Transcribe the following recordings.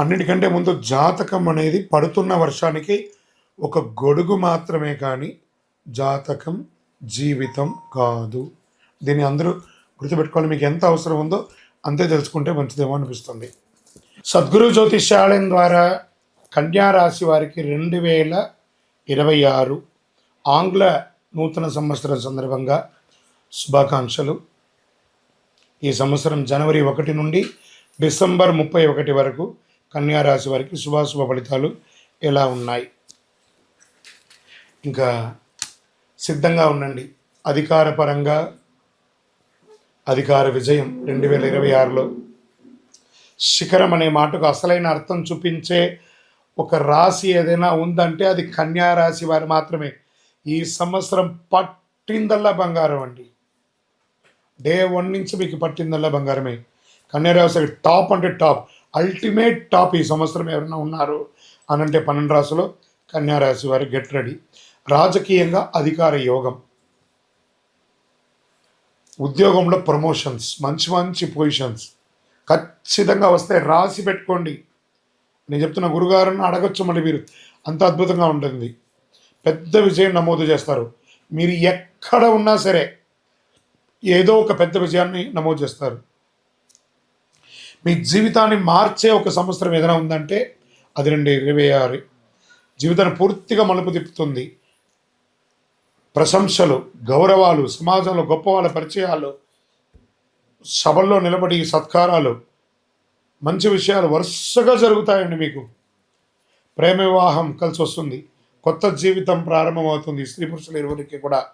అన్నిటికంటే ముందు జాతకం అనేది పడుతున్న వర్షానికి ఒక గొడుగు మాత్రమే కానీ జాతకం జీవితం కాదు. దీన్ని అందరూ గుర్తుపెట్టుకోవాలి. మీకు ఎంత అవసరం ఉందో అంతే తెలుసుకుంటే మంచిదేమో అనిపిస్తుంది. సద్గురు జ్యోతిష్యాలయం ద్వారా కన్యారాశి వారికి రెండు వేల ఇరవై ఆరు ఆంగ్ల నూతన సంవత్సరం సందర్భంగా శుభాకాంక్షలు. ఈ సంవత్సరం జనవరి ఒకటి నుండి డిసెంబర్ ముప్పై ఒకటి వరకు కన్యారాశి వారికి శుభాశుభ ఫలితాలు ఎలా ఉన్నాయి? ఇంకా సిద్ధంగా ఉండండి. అధికారపరంగా అధికార విజయం రెండు వేల ఇరవై ఆరులో. శిఖరం అనే మాటకు అసలైన అర్థం చూపించే ఒక రాశి ఏదైనా ఉందంటే అది కన్యా రాశి వారు మాత్రమే. ఈ సంవత్సరం పట్టిందల్లా బంగారం అండి. డే వన్ నుంచి మీకు పట్టిందల్లా బంగారమే. కన్యారాశి టాప్ అంటే టాప్. అల్టిమేట్ టాప్ ఈ సంవత్సరం ఎవరైనా ఉన్నారు అని అంటే పన్నెండు రాశిలో కన్యారాశి వారి గెట్ రెడీ రాజకీయంగా అధికార యోగం. ఉద్యోగంలో ప్రమోషన్స్ మంచి మంచి పొజిషన్స్ ఖచ్చితంగా వస్తే రాసి పెట్టుకోండి. నేను చెప్తున్న గురుగారిని అడగచ్చు మళ్ళీ మీరు. అంత అద్భుతంగా ఉంటుంది. పెద్ద విజయం నమోదు చేస్తారు. మీరు ఎక్కడ ఉన్నా సరే ఏదో ఒక పెద్ద విజయాన్ని నమోదు చేస్తారు. మీ జీవితాన్ని మార్చే ఒక సంవత్సరం ఏదైనా ఉందంటే అది రెండు ఇరవై ఆరు. జీవితాన్ని పూర్తిగా మలుపు తిప్పుతుంది. ప్రశంసలు గౌరవాలు సమాజంలో గొప్ప వాళ్ళ పరిచయాలు సభల్లో నిలబడి సత్కారాలు మంచి విషయాలు వరుసగా జరుగుతాయండి మీకు. ప్రేమ వివాహం కలిసి వస్తుంది. కొత్త జీవితం ప్రారంభమవుతుంది. స్త్రీ పురుషుల ఇరువురికి కూడా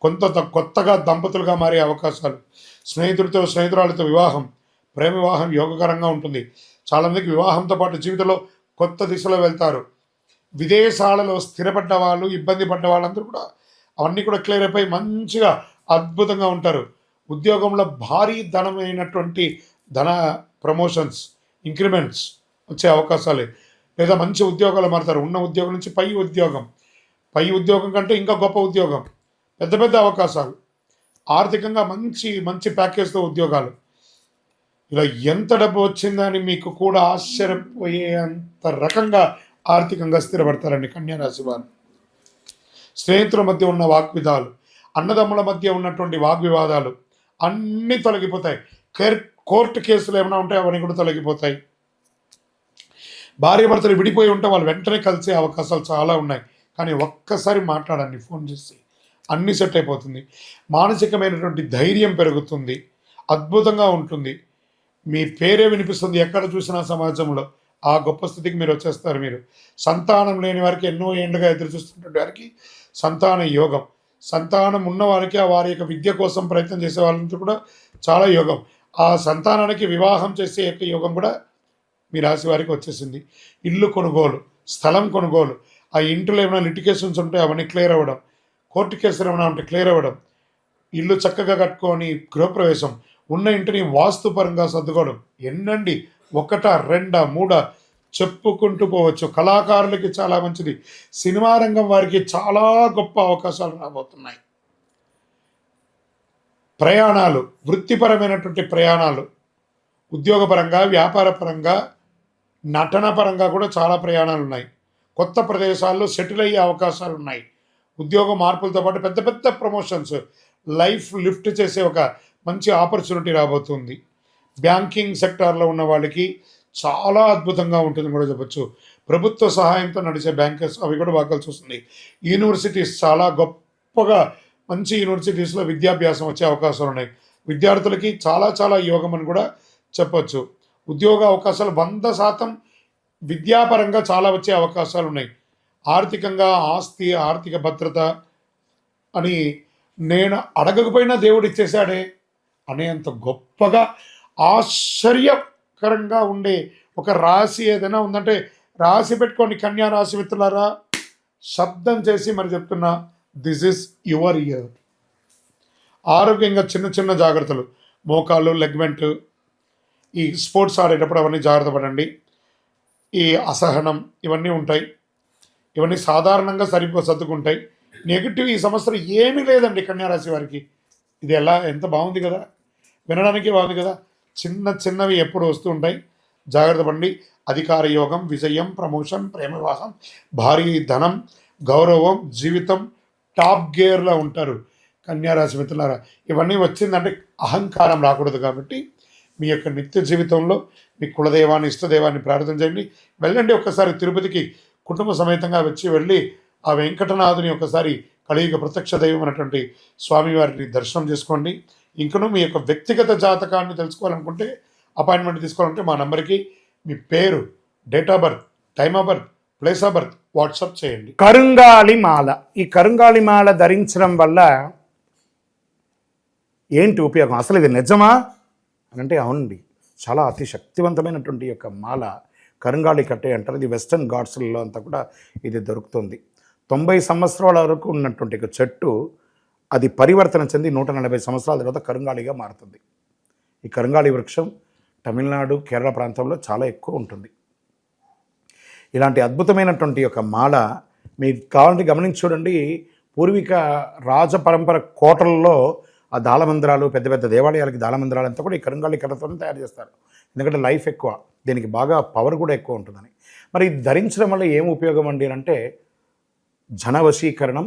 కొంత కొత్తగా దంపతులుగా మారే అవకాశాలు. స్నేహితుడితో స్నేహితురాలతో వివాహం ప్రేమ వివాహం యోగకరంగా ఉంటుంది. చాలామందికి వివాహంతో పాటు జీవితంలో కొత్త దిశలో వెళ్తారు. విదేశాలలో స్థిరపడ్డ వాళ్ళు ఇబ్బంది పడ్డ వాళ్ళందరూ కూడా అవన్నీ కూడా క్లియర్ అయిపోయి మంచిగా అద్భుతంగా ఉంటారు. ఉద్యోగంలో భారీ ధనమైనటువంటి ధన ప్రమోషన్స్ ఇంక్రిమెంట్స్ వచ్చే అవకాశాలే. లేదా మంచి ఉద్యోగాలు మారుతారు. ఉన్న ఉద్యోగం నుంచి పై ఉద్యోగం. పై ఉద్యోగం కంటే ఇంకా గొప్ప ఉద్యోగం. పెద్ద పెద్ద అవకాశాలు. ఆర్థికంగా మంచి మంచి ప్యాకేజ్తో ఉద్యోగాలు. ఇలా ఎంత డబ్బు వచ్చిందని మీకు కూడా ఆశ్చర్యపోయే అంత రకంగా ఆర్థికంగా స్థిరపడతారండి కన్యారాశి వారు. స్నేహితుల మధ్య ఉన్న వాగ్విధాలు అన్నదమ్ముల మధ్య ఉన్నటువంటి వాగ్వివాదాలు అన్నీ తొలగిపోతాయి. కేర్ కోర్టు కేసులు ఏమైనా ఉంటే అవన్నీ కూడా తొలగిపోతాయి. భార్య భర్తలు విడిపోయి ఉంటే వాళ్ళు వెంటనే కలిసే అవకాశాలు చాలా ఉన్నాయి. కానీ ఒక్కసారి మాట్లాడండి ఫోన్ చేసి. అన్నీ సెట్ అయిపోతుంది. మానసికమైనటువంటి ధైర్యం పెరుగుతుంది. అద్భుతంగా ఉంటుంది. మీ పేరే వినిపిస్తుంది. ఎక్కడ చూసినా సమాజంలో. ఆ గొప్ప స్థితికి మీరు వచ్చేస్తారు మీరు. సంతానం లేని వారికి ఎన్నో ఏండ్లుగా ఎదురు చూస్తున్నటువంటి వారికి సంతాన యోగం. సంతానం ఉన్న వారికి ఆ వారి యొక్క విద్య కోసం ప్రయత్నం చేసే వాళ్ళంతా కూడా చాలా యోగం. ఆ సంతానానికి వివాహం చేసే యొక్క యోగం కూడా మీ రాశి వారికి వచ్చేసింది. ఇల్లు కొనుగోలు స్థలం కొనుగోలు ఆ ఇంట్లో ఏమైనా లిటికేషన్స్ ఉంటే అవన్నీ క్లియర్ అవ్వడం కోర్టు కేసులు ఏమైనా ఉంటే క్లియర్ అవ్వడం ఇల్లు చక్కగా కట్టుకొని గృహప్రవేశం ఉన్న ఇంటిని వాస్తుపరంగా సర్దుకోవడం. ఎన్నండి? ఒకట రెండ మూడ? చెప్పుకుంటూ పోవచ్చు. కళాకారులకి చాలా మంచిది. సినిమా రంగం వారికి చాలా గొప్ప అవకాశాలు రాబోతున్నాయి. ప్రయాణాలు వృత్తిపరమైనటువంటి ప్రయాణాలు ఉద్యోగపరంగా వ్యాపారపరంగా నటన పరంగా కూడా చాలా ప్రయాణాలు ఉన్నాయి కొత్త ప్రదేశాల్లో సెటిల్ అయ్యే అవకాశాలు ఉన్నాయి ఉద్యోగ మార్పులతో పాటు పెద్ద పెద్ద ప్రమోషన్స్ లైఫ్ లిఫ్ట్ చేసే ఒక మంచి ఆపర్చునిటీ రాబోతుంది. బ్యాంకింగ్ సెక్టార్లో ఉన్న వాళ్ళకి చాలా అద్భుతంగా ఉంటుంది కూడా చెప్పొచ్చు. ప్రభుత్వ సహాయంతో నడిచే బ్యాంకర్స్ అవి కూడా బాగా కలిసి వస్తుంది యూనివర్సిటీస్ చాలా గొప్పగా మంచి యూనివర్సిటీస్లో విద్యాభ్యాసం వచ్చే అవకాశాలు ఉన్నాయి. విద్యార్థులకి చాలా చాలా యోగం అని కూడా చెప్పొచ్చు. ఉద్యోగ అవకాశాలు వంద శాతం విద్యాపరంగా చాలా వచ్చే అవకాశాలు ఉన్నాయి. ఆర్థికంగా ఆస్తి ఆర్థిక భద్రత అని నేను అడగకపోయినా దేవుడు ఇచ్చేశాడే. అనేంత గొప్పగా ఆశ్చర్యకరంగా ఉండే ఒక రాశి ఏదైనా ఉందంటే రాసి పెట్టుకోండి కన్యా రాశి మిత్రులారా. శబ్దం చేసి మరి చెప్తున్నా దిస్ ఇస్ యువర్ ఇయర్ ఆరోగ్యంగా చిన్న చిన్న జాగ్రత్తలు మోకాలు లెగ్మెంట్ ఈ స్పోర్ట్స్ ఆడేటప్పుడు అవన్నీ జాగ్రత్త పడండి. ఈ అసహనం ఇవన్నీ ఉంటాయి. ఇవన్నీ సాధారణంగా సరిపో సర్దుకుంటాయి. నెగిటివ్ ఈ సంవత్సరం ఏమీ లేదండి కన్యారాశి వారికి. ఇది ఎలా ఎంత బాగుంది కదా. వినడానికి బాగుంది కదా. చిన్న చిన్నవి ఎప్పుడు వస్తూ ఉంటాయి. జాగ్రత్త పడండి. అధికార యోగం విజయం ప్రమోషన్ ప్రేమ వివాహం భారీ ధనం గౌరవం జీవితం టాప్ గేర్లో ఉంటారు. కన్యారాశి మిత్రులారా ఇవన్నీ వచ్చిందంటే అహంకారం రాకూడదు కాబట్టి మీ యొక్క నిత్య జీవితంలో మీ కులదైవాన్ని ఇష్టదైవాన్ని ప్రార్థన చేయండి. వెళ్ళండి ఒక్కసారి తిరుపతికి. కుటుంబ సమేతంగా వచ్చి వెళ్ళి ఆ వెంకటనాథుని ఒకసారి కలియుగ ప్రత్యక్ష దైవం అనేటువంటి స్వామివారిని దర్శనం చేసుకోండి. ఇంకనూ మీ యొక్క వ్యక్తిగత జాతకాన్ని తెలుసుకోవాలనుకుంటే అపాయింట్మెంట్ తీసుకోవాలంటే మా నంబర్కి మీ పేరు date of birth time of birth place of birth WhatsApp చేయండి. కరుంగాలి మాల. ఈ కరుంగాలి మాల ధరించడం వల్ల ఏంటి ఉపయోగం? అసలు ఇది నిజమా? అని అంటే అవునండి. చాలా అతి శక్తివంతమైనటువంటి యొక్క మాల కరుంగాళి కట్టే అంటారు. ఇది వెస్టర్న్ గాడ్స్లలో అంతా కూడా ఇది దొరుకుతుంది. తొంభై సంవత్సరాల వరకు ఉన్నటువంటి ఒక చెట్టు అది పరివర్తన చెంది నూట నలభై సంవత్సరాల తర్వాత కరుంగాళిగా మారుతుంది. ఈ కరుంగాళి వృక్షం తమిళనాడు కేరళ ప్రాంతంలో చాలా ఎక్కువ ఉంటుంది. ఇలాంటి అద్భుతమైనటువంటి ఒక మాల మీకు కావాలంటే గమనించి చూడండి. పూర్వీక రాజ పరంపర కోటల్లో ఆ దాళమందిరాలు పెద్ద పెద్ద దేవాలయాలకి దాళమందిరాలు అంతా కూడా ఈ కరుంగాళి కర్రతోనే తయారు చేస్తారు. ఎందుకంటే లైఫ్ ఎక్కువ దీనికి బాగా పవర్ కూడా ఎక్కువ ఉంటుందని. మరి ఇది ధరించడం వల్ల ఏం ఉపయోగం అండి అంటే జనవశీకరణం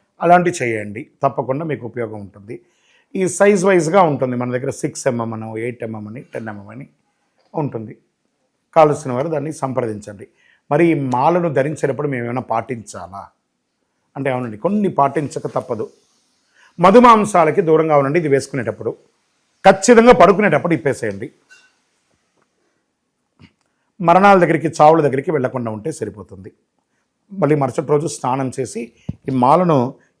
అలాంటివి చేయండి. తప్పకుండా మీకు ఉపయోగం ఉంటుంది. ఈ సైజ్ వైజ్గా ఉంటుంది. మన దగ్గర సిక్స్ ఎంఎం అని ఎయిట్ ఎంఎం అని టెన్ ఎంఎం అని ఉంటుంది. కావలసిన వారు దాన్ని సంప్రదించండి. మరి ఈ మాలను ధరించేటప్పుడు మేము ఏమైనా పాటించాలా? అంటే అవునండి కొన్ని పాటించక తప్పదు. మధుమాంసాలకి దూరంగా ఉండండి ఇది వేసుకునేటప్పుడు. ఖచ్చితంగా పడుకునేటప్పుడు ఇప్పేసేయండి. మరణాల దగ్గరికి చావుల దగ్గరికి వెళ్ళకుండా ఉంటే సరిపోతుంది. మళ్ళీ మరుసటి రోజు స్నానం చేసి ఈ మాలను